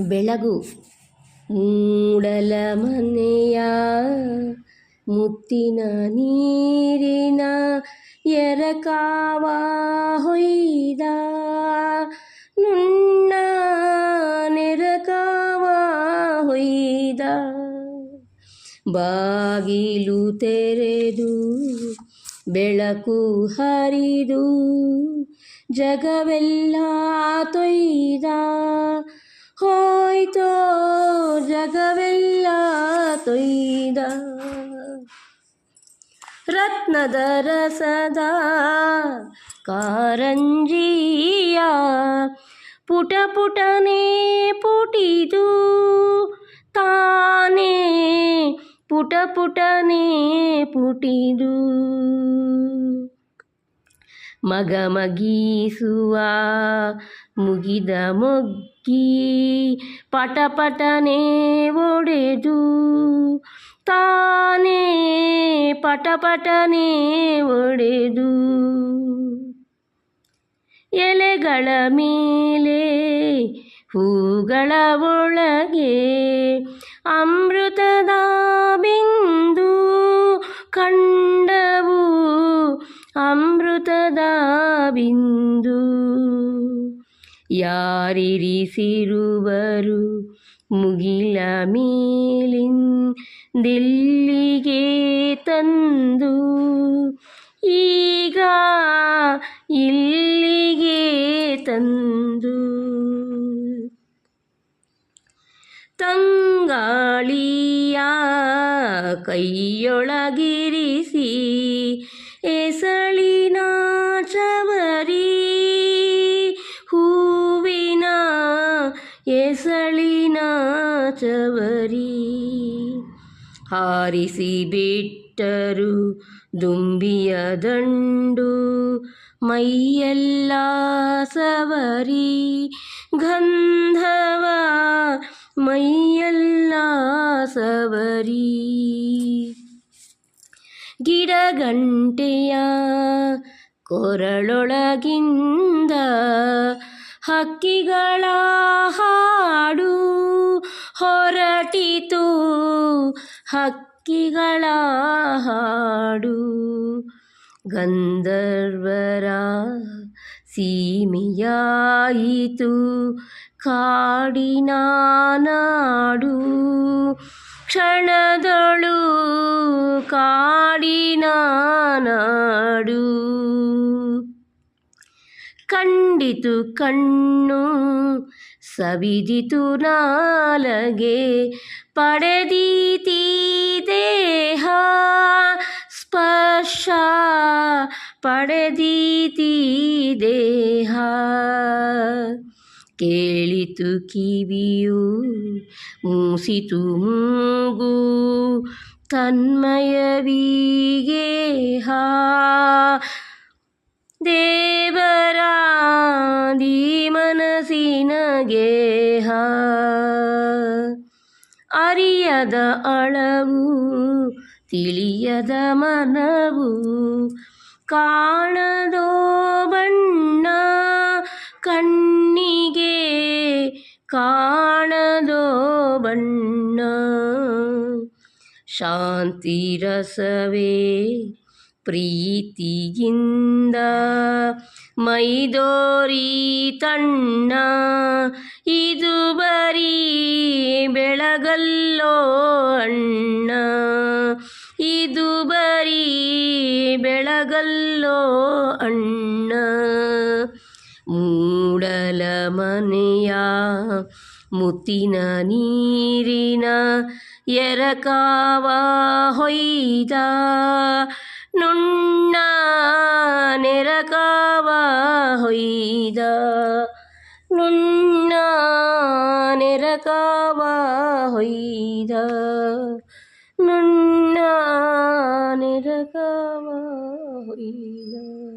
ಬೆಳಗು. ಮೂಡಲ ಮನೆಯ ಮುತ್ತಿನ ನೀರಿನ ಎರಕಾವ ಹೊಯ್ದ ನುಣ್ಣ ನೆರಕಾವ ಹೊಯ್ದ ಬಾಗಿಲು ತೆರೆದು ಬೆಳಕು ಹರಿದು ಜಗವೆಲ್ಲ ತೊಯ್ದ ಹೋಯ್ತೋ ಜಗವೆಲ್ಲ ತೊಯ್ದ. ರತ್ನದ ರಸದ ಕಾರಂಜಿಯ ಪುಟ ಪುಟನೆ ಪುಟಿದು ತಾನೇ ಪುಟ ಪುಟನೆ ಪುಟಿದು. ಮಗ ಮಗೀಸುವ. ಮುಗಿದ ಮೊಗ್ಗಿ ಪಟ ಪಟನೆ ಒಡೆದು ತಾನೇ ಪಟ ಪಟನೆ ಒಡೆದು. ಎಲೆಗಳ ಮೇಲೆ, ಹೂಗಳ ಒಳಗೆ ಅಮೃತದ ಬಿಂದು ಕಂಡವು ಬಿಂದು ಯಾರಿರಿಸಿರುವರು ಮುಗಿಲ ಮೇಲಿಂದಿಲ್ಲಿಗೆ ತಂದು ಈಗ ಇಲ್ಲಿಗೆ ತಂದು ತಂಗಾಳಿಯ ಕೈಯೊಳಗಿರಿಸಿ ಎಸಳಿನ ಚವರಿ ಹೂವಿನ ಎಸಳಿನ ಚವರಿ ಹಾರಿಸಿ ಬಿಟ್ಟರು ದುಂಬಿಯ ದಂಡು ಮೈಯೆಲ್ಲ ಸವರಿ. ಗಂಧವ ಮೈಯೆಲ್ಲ ಸವರಿ. ಗಿಡಗಂಟೆಯ ಕೊರಳೊಳಗಿಂದ ಹಕ್ಕಿಗಳ ಹಾಡು ಹೊರಟಿತು. ಹಕ್ಕಿಗಳ ಹಾಡು ಗಂಧರ್ವರ ಸೀಮೆಯಾಯಿತು. ಕಾಡಿನ ನಾಡು ಕ್ಷಣದಳು ನಾಡು ಕಂಡಿತು ಕಣ್ಣು ಸವಿದಿತು ನಾಲಗೆ. ಪಡೆದೀತಿ ದೇಹ ಸ್ಪರ್ಶ. ಪಡೆದೀತಿ ದೇಹ. ಕೇಳಿತು ಕಿವಿಯು ಮೂಸಿತು ಮೂಗು. ತನ್ಮಯವೀಗೇಹ ದೇವರ ಮನಸ್ಸಿನ ಗೇಹ ಅರಿಯದ ಅಳವು ತಿಳಿಯದ ಮನವು ಕಾಣದೋ ಶಾಂತಿ ರಸವೇ ಪ್ರೀತಿಯಿಂದ ಮೈದೋರಿ ತಣ್ಣ ಇದು ಬರೀ ಬೆಳಗಲ್ಲೋ ಅಣ್ಣ ಇದು ಬರೀ ಬೆಳಗಲ್ಲೋ ಅಣ್ಣ. ಮೂಡಲ ಮನೆಯ ಮುತ್ತಿನ ನೀರಿನ ಎರಕಾವ ಹೊಯ್ದ ನುಣ್ಣ ನೆರಕಾವ ಹೊಯ್ದ ನುಣ್ಣ ನೆರಕಾವ ಹೊಯ್ದ ನುಣ್ಣ ನೆರಕಾವ ಹೊಯ್ದ